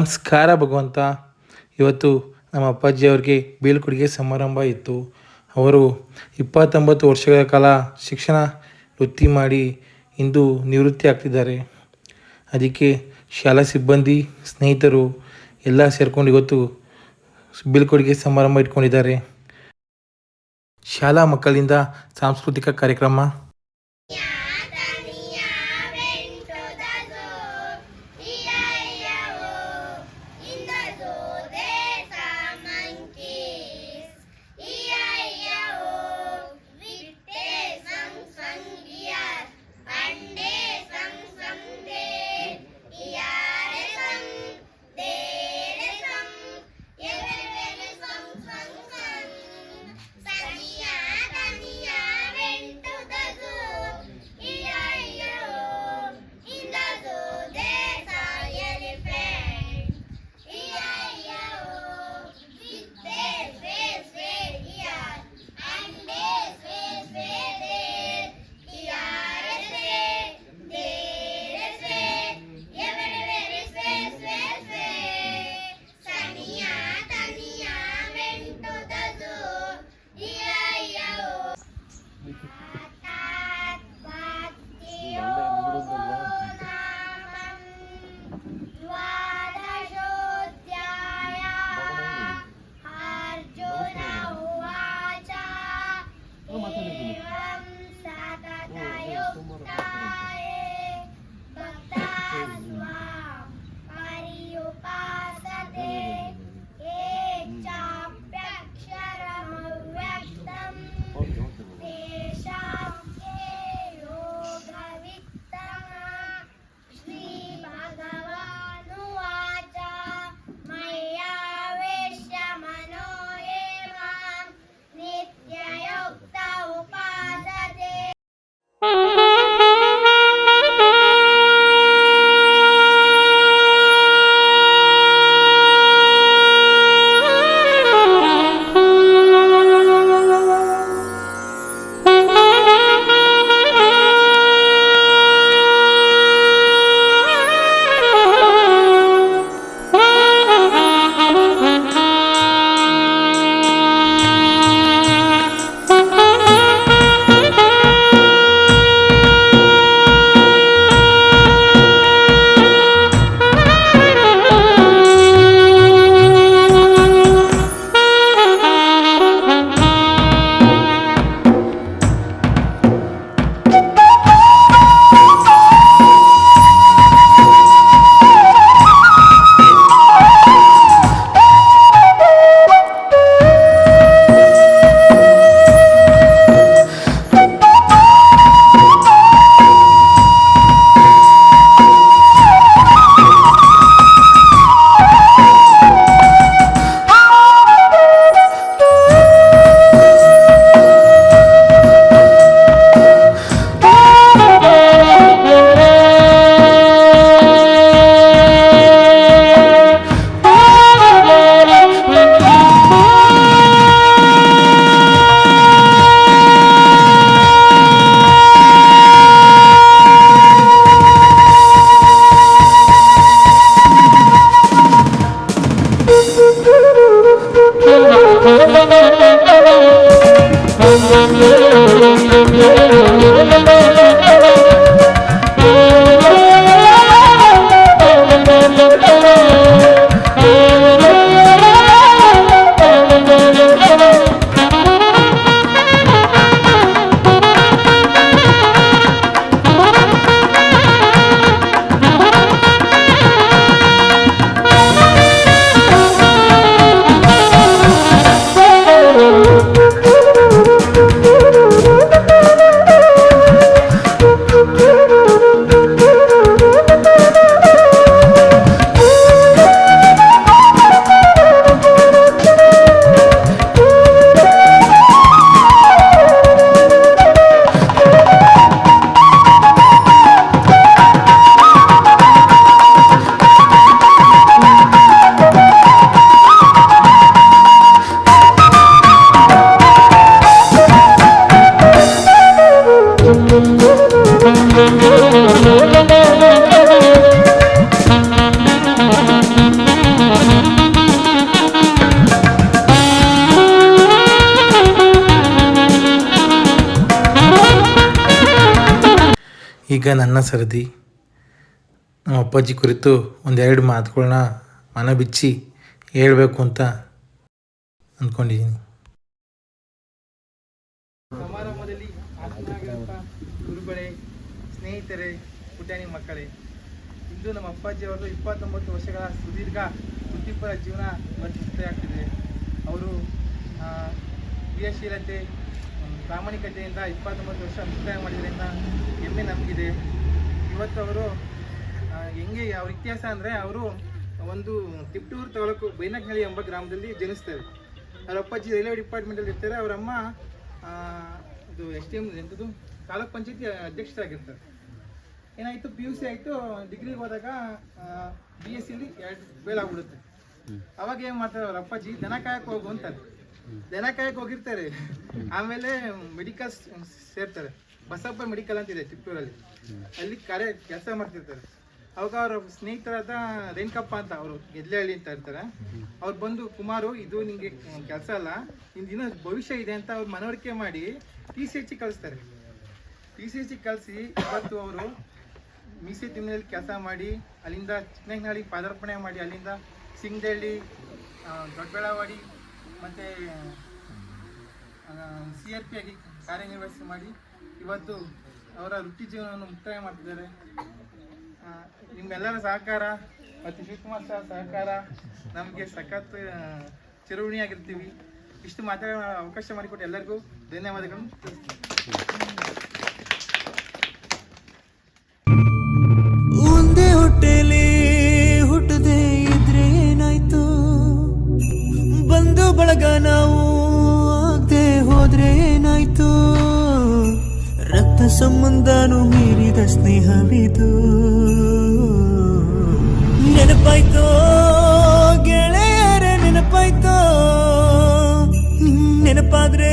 ನಮಸ್ಕಾರ ಭಗವಂತ. ಇವತ್ತು ನಮ್ಮ ಅಪ್ಪಾಜಿಯವ್ರಿಗೆ ಬೀಳ್ಕೊಡುಗೆ ಸಮಾರಂಭ ಇತ್ತು. ಅವರು ಇಪ್ಪತ್ತೊಂಬತ್ತು ವರ್ಷಗಳ ಕಾಲ ಶಿಕ್ಷಣ ವೃತ್ತಿ ಮಾಡಿ ಇಂದು ನಿವೃತ್ತಿ ಆಗ್ತಿದ್ದಾರೆ. ಅದಕ್ಕೆ ಶಾಲಾ ಸಿಬ್ಬಂದಿ, ಸ್ನೇಹಿತರು ಎಲ್ಲ ಸೇರ್ಕೊಂಡು ಇವತ್ತು ಬೀಳ್ಕೊಡುಗೆ ಸಮಾರಂಭ ಇಟ್ಕೊಂಡಿದ್ದಾರೆ. ಶಾಲಾ ಮಕ್ಕಳಿಂದ ಸಾಂಸ್ಕೃತಿಕ ಕಾರ್ಯಕ್ರಮ. Thank. ಈಗ ನನ್ನ ಸರದಿ. ನಮ್ಮ ಅಪ್ಪಾಜಿ ಕುರಿತು ಒಂದೆರಡು ಮಾತುಗಳನ್ನ ಮನ ಬಿಚ್ಚಿ ಹೇಳಬೇಕು ಅಂತ ಅಂದ್ಕೊಂಡಿದ್ದೀನಿ ಸಮಾರಂಭದಲ್ಲಿ ಗುರುಗಳೇ ಸ್ನೇಹಿತರೆ ಪುಟಾಣಿ ಮಕ್ಕಳೇ ಇಂದು ನಮ್ಮ ಅಪ್ಪಾಜಿ ಅವರು ಇಪ್ಪತ್ತೊಂಬತ್ತು ವರ್ಷಗಳ ಸುದೀರ್ಘ ವೃತ್ತಿಪರ ಜೀವನ ವರ್ತಿಸ್ತಾಗ್ತಿದೆ ಅವರು ಆ, ಕ್ರಿಯಾಶೀಲತೆ ಪ್ರಾಮಾಣಿಕತೆಯಿಂದ ಇಪ್ಪತ್ತೊಂಬತ್ತು ವರ್ಷ ಮುಕ್ತಾಯ ಮಾಡಿದ್ರಿಂದ ಹೆಮ್ಮೆ ನಮಗಿದೆ. ಇವತ್ತು ಅವರು ಹೆಂಗೆ ಅವ್ರ ಇತಿಹಾಸ ಅಂದರೆ ಅವರು ಒಂದು ತಿಪ್ಟೂರು ತಾಲೂಕು ಬೈನಕ್ನಳ್ಳಿ ಎಂಬ ಗ್ರಾಮದಲ್ಲಿ ಜನಿಸ್ತಾರೆ. ಅವ್ರ ಅಪ್ಪಾಜಿ ರೈಲ್ವೆ ಡಿಪಾರ್ಟ್ಮೆಂಟಲ್ಲಿ ಇರ್ತಾರೆ. ಅವರಮ್ಮ ಇದು ಎಸ್ ಟಿ ಎಂ ಎಂಥದ್ದು ತಾಲೂಕ್ ಪಂಚಾಯತಿ ಅಧ್ಯಕ್ಷರಾಗಿರ್ತಾರೆ. ಏನಾಯಿತು ಪಿ ಯು ಸಿ ಆಯಿತು ಡಿಗ್ರಿಗೆ ಹೋದಾಗ ಬಿ ಎಸ್ ಸಿಲಿ ಎರಡು ಫೇಲ್ ಆಗ್ಬಿಡುತ್ತೆ. ಅವಾಗ ಏನು ಮಾಡ್ತಾರೆ ಅವ್ರ ಅಪ್ಪಾಜಿ ದನ ಕಾಯಕ್ಕೆ ಹೋಗು ಅಂತಾರೆ. ದನ ಕಾಯಕ್ಕೆ ಹೋಗಿರ್ತಾರೆ. ಆಮೇಲೆ ಮೆಡಿಕಲ್ ಸೇರ್ತಾರೆ. ಬಸಪ್ಪ ಮೆಡಿಕಲ್ ಅಂತಿದೆ ಚಿತ್ತೂರಲ್ಲಿ ಅಲ್ಲಿ ಕರೆ ಕೆಲಸ ಮಾಡ್ತಿರ್ತಾರೆ. ಅವಾಗ ಅವ್ರ ಸ್ನೇಹಿತರಾದ ರೇಣುಕಪ್ಪ ಅಂತ ಅವರು ಗೆದ್ಲೆಹಳ್ಳಿ ಅಂತ ಇರ್ತಾರೆ. ಅವ್ರು ಬಂದು, ಕುಮಾರು, ಇದು ನಿಮಗೆ ಕೆಲಸ ಅಲ್ಲ. ಇನ್ನು ದಿನ ಭವಿಷ್ಯ ಇದೆ ಅಂತ ಅವ್ರು ಮನವರಿಕೆ ಮಾಡಿ ಟಿ ಸಿ ಎಚ್ ಕಳಿಸ್ತಾರೆ. ಟಿ ಸಿ ಎಚ್ ಕಳಿಸಿ ಇವತ್ತು ಅವರು ಮೀಸೆ ತಿಮ್ಮನಲ್ಲಿ ಕೆಲಸ ಮಾಡಿ, ಅಲ್ಲಿಂದ ಚಿಕ್ಕನಹಳ್ಳಿ ಪಾದಾರ್ಪಣೆ ಮಾಡಿ, ಅಲ್ಲಿಂದ ಸಿಂಗದಹಳ್ಳಿ ದೊಡ್ಡಬಳ್ಳಾವಾಡಿ ಮತ್ತು ಸಿ ಆರ್ ಪಿ ಆಗಿ ಕಾರ್ಯನಿರ್ವಹಿಸಿ ಮಾಡಿ, ಇವತ್ತು ಅವರ ವೃತ್ತಿ ಜೀವನವನ್ನು ಮುಕ್ತಾಯ ಮಾಡ್ತಿದ್ದಾರೆ. ನಿಮ್ಮೆಲ್ಲರ ಸಹಕಾರ ಮತ್ತು ಶಿವಕುಮಾರ್ ಸರ್ ಸಹಕಾರ ನಮಗೆ ಸಖತ್ ಚಿರಋಣಿಯಾಗಿರ್ತೀವಿ. ಇಷ್ಟು ಮಾತಾಡೋ ಅವಕಾಶ ಮಾಡಿಕೊಟ್ಟು ಎಲ್ಲರಿಗೂ ಧನ್ಯವಾದಗಳು. ಒಂದೇ ರಕ್ತ ಸಂಬಂಧನು ಮೀರಿದ ಸ್ನೇಹವಿದು. ನೆನಪಾಯ್ತೋ ಗೆಳೆಯರ ನೆನಪಾಯ್ತೋ? ನೆನಪಾದ್ರೆ